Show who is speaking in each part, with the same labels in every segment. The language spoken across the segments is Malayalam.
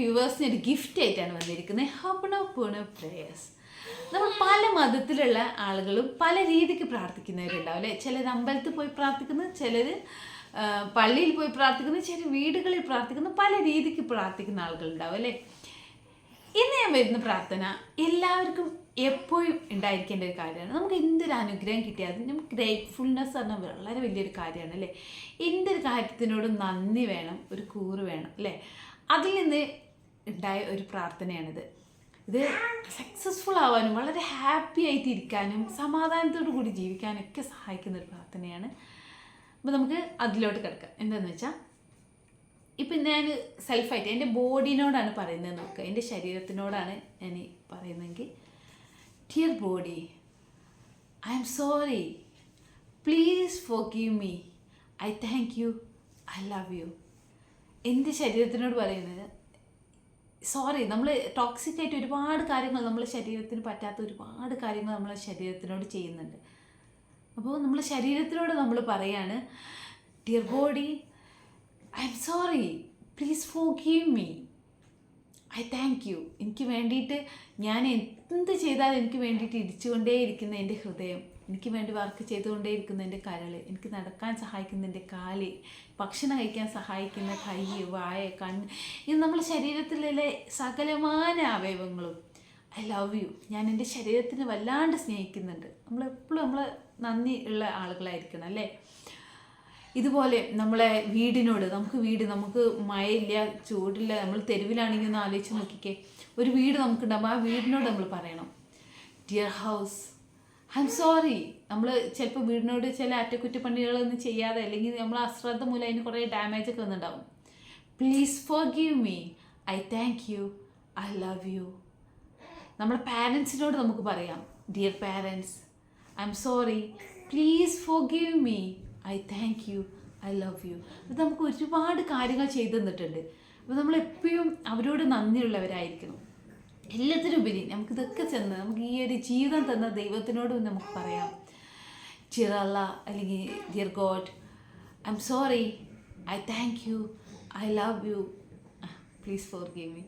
Speaker 1: വ്യൂവേഴ്സിന് ഒരു ഗിഫ്റ്റ് ആയിട്ടാണ് വന്നിരിക്കുന്നത്. ഹബണ പൂണ പ്രേയേഴ്സ് നമ്മൾ പല മതത്തിലുള്ള ആളുകളും പല രീതിക്ക് പ്രാർത്ഥിക്കുന്നവരുണ്ടാവും അല്ലേ? ചിലർ അമ്പലത്തിൽ പോയി പ്രാർത്ഥിക്കുന്നു ചിലർ പള്ളിയിൽ പോയി പ്രാർത്ഥിക്കുന്നു ചില വീടുകളിൽ പ്രാർത്ഥിക്കുന്നു പല രീതിക്ക് പ്രാർത്ഥിക്കുന്ന ആളുകളുണ്ടാവും അല്ലേ? ഇന്ന് ഞാൻ വരുന്ന പ്രാർത്ഥന എല്ലാവർക്കും എപ്പോഴും ഉണ്ടായിരിക്കേണ്ട ഒരു കാര്യമാണ്. നമുക്ക് എന്തൊരു അനുഗ്രഹം കിട്ടിയാലും നമുക്ക് ഗ്രേറ്റ്ഫുൾനെസ് പറഞ്ഞാൽ വളരെ വലിയൊരു കാര്യമാണ് അല്ലേ? എന്തൊരു കാര്യത്തിനോടും നന്ദി വേണം ഒരു കൂറ് വേണം അല്ലേ? അതിൽ നിന്ന് ഉണ്ടായ ഒരു പ്രാർത്ഥനയാണിത്. ഇത് സക്സസ്ഫുൾ ആവാനും വളരെ ഹാപ്പി ആയിട്ട് ഇരിക്കാനും സമാധാനത്തോടു കൂടി ജീവിക്കാനും ഒക്കെ സഹായിക്കുന്ന ഒരു പ്രാർത്ഥനയാണ്. അപ്പോൾ നമുക്ക് അതിലോട്ട് കിടക്കാം. എന്താണെന്ന് വെച്ചാൽ ഇപ്പം ഞാൻ സെൽഫായിട്ട് എന്റെ ബോഡിനോടാണ് പറയുന്നത് നോക്കുക എന്റെ ശരീരത്തിനോടാണ് ഞാൻ പറയുന്നതെങ്കിൽ dear body I am sorry please forgive me I thank you I love you എന്റെ ശരീരത്തിനോട് പറയുന്നത്? സോറി നമ്മൾ ടോക്സിക് ആയിട്ട് ഒരുപാട് കാര്യങ്ങൾ നമ്മളെ ശരീരത്തിന് പറ്റാത്ത ഒരുപാട് കാര്യങ്ങൾ നമ്മളെ ശരീരത്തിനോട് ചെയ്യുന്നുണ്ട്. അപ്പോൾ നമ്മൾ ശരീരത്തിനോട് നമ്മൾ പറയാണ് dear body I am sorry please forgive me I thank you എനിക്ക് വേണ്ടിയിട്ട് ഞാൻ എന്ത് ചെയ്താലും എനിക്ക് വേണ്ടിയിട്ട് ഇടിച്ചുകൊണ്ടേയിരിക്കുന്ന എന്റെ ഹൃദയം. എനിക്ക് വേണ്ടി വർക്ക് ചെയ്തുകൊണ്ടേയിരിക്കുന്ന എന്റെ കരൾ എനിക്ക് നടക്കാൻ സഹായിക്കുന്ന എന്റെ കാൽ ഭക്ഷണം കഴിക്കാൻ സഹായിക്കുന്ന കൈ വായ കണ്ണ് ഇത് നമ്മുടെ ശരീരത്തിലെ സകലമായ അവയവങ്ങളും. ഐ ലവ് യു ഞാൻ എന്റെ ശരീരത്തിന് വല്ലാണ്ട് സ്നേഹിക്കുന്നുണ്ട്. നമ്മൾ എപ്പോഴും നമ്മൾ നന്ദി ഉള്ള ആളുകളായിരിക്കണം അല്ലേ? ഇതുപോലെ നമ്മളെ വീടിനോട് നമുക്ക് വീട് നമുക്ക് മഴയില്ല ചൂടില്ല നമ്മൾ തെരുവിലാണെങ്കിൽ ഒന്ന് ആലോചിച്ച് നോക്കിക്കേ. ഒരു വീട് നമുക്കുണ്ടാകുമ്പോൾ ആ വീടിനോട് നമ്മൾ പറയണം. Dear house I am sorry നമ്മൾ ചിലപ്പോൾ വീടിനോട് ചില അറ്റകുറ്റപ്പണികളൊന്നും ചെയ്യാതെ അല്ലെങ്കിൽ നമ്മൾ അശ്രദ്ധ മൂലം അതിന് കുറേ ഡാമേജ് ഒക്കെ വന്നിട്ടുണ്ടാവും. Please forgive me I thank you I love you നമ്മുടെ പാരൻസിനോട് നമുക്ക് പറയാം. Dear parents I am sorry please forgive me I thank you I love you അത് നമുക്ക് ഒരുപാട് കാര്യങ്ങൾ ചെയ്തു തന്നിട്ടുണ്ട്. അപ്പോൾ നമ്മൾ എപ്പോഴും അവരോട് നന്ദിയുള്ളവരായിരിക്കണം. എല്ലാത്തിനുപരി നമുക്കിതൊക്കെ ചെന്ന് നമുക്ക് ഈ ഒരു ജീവിതം തന്ന ദൈവത്തിനോടും നമുക്ക് പറയാം. അല്ല അല്ലെങ്കിൽ dear God I am sorry I thank you I love you please forgive me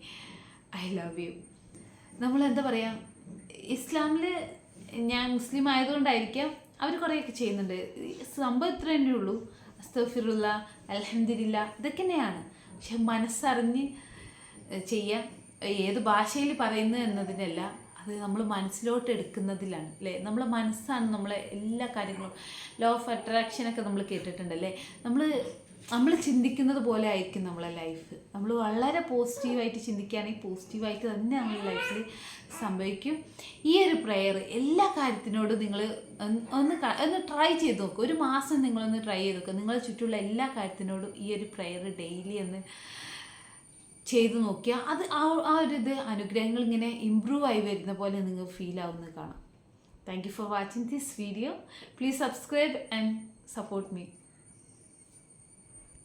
Speaker 1: I love you നമ്മൾ എന്താ പറയുക ഇസ്ലാമിൽ ഞാൻ മുസ്ലിം ആയതുകൊണ്ടായിരിക്കാം അവർ കുറേയൊക്കെ ചെയ്യുന്നുണ്ട്. സംഭവം ഇത്ര തന്നെ ഉള്ളൂ. അസ്തഫിറുല്ല അലഹദില്ല ഇതൊക്കെ തന്നെയാണ് പക്ഷെ മനസ്സറിഞ്ഞ് ചെയ്യാം. ഏത് ഭാഷയിൽ പറയുന്നത് എന്നതിനല്ല അത് നമ്മൾ മനസ്സിലോട്ട് എടുക്കുന്നതിലാണ് അല്ലേ? നമ്മളെ മനസ്സാണ് നമ്മളെ എല്ലാ കാര്യങ്ങളും ലോ ഓഫ് അട്രാക്ഷനൊക്കെ നമ്മൾ കേട്ടിട്ടുണ്ട് കേട്ടിട്ടുണ്ടല്ലേ നമ്മൾ നമ്മൾ ചിന്തിക്കുന്നത് പോലെ ആയിരിക്കും നമ്മളെ ലൈഫ് നമ്മൾ വളരെ പോസിറ്റീവായിട്ട് ചിന്തിക്കുകയാണെങ്കിൽ പോസിറ്റീവായിട്ട് തന്നെ നമ്മുടെ ലൈഫിൽ സംഭവിക്കും. ഈ ഒരു പ്രെയർ എല്ലാ കാര്യത്തിനോടും നിങ്ങൾ ഒന്ന് ഒന്ന് ട്രൈ ചെയ്ത് നോക്കുക ഒരു മാസം നിങ്ങളൊന്ന് ട്രൈ ചെയ്ത് നോക്കുക നിങ്ങളെ ചുറ്റുമുള്ള എല്ലാ കാര്യത്തിനോടും ഈ ഒരു പ്രെയർ ഡെയിലി ഒന്ന് ചെയ്ത് നോക്കിയാൽ അത് ആ ആ ഒരു ഇത് അനുഗ്രഹങ്ങൾ ഇങ്ങനെ ഇമ്പ്രൂവ് ആയി വരുന്ന പോലെ നിങ്ങൾക്ക് ഫീൽ ആവുന്നത് കാണാം. Thank you for watching this video please subscribe and support me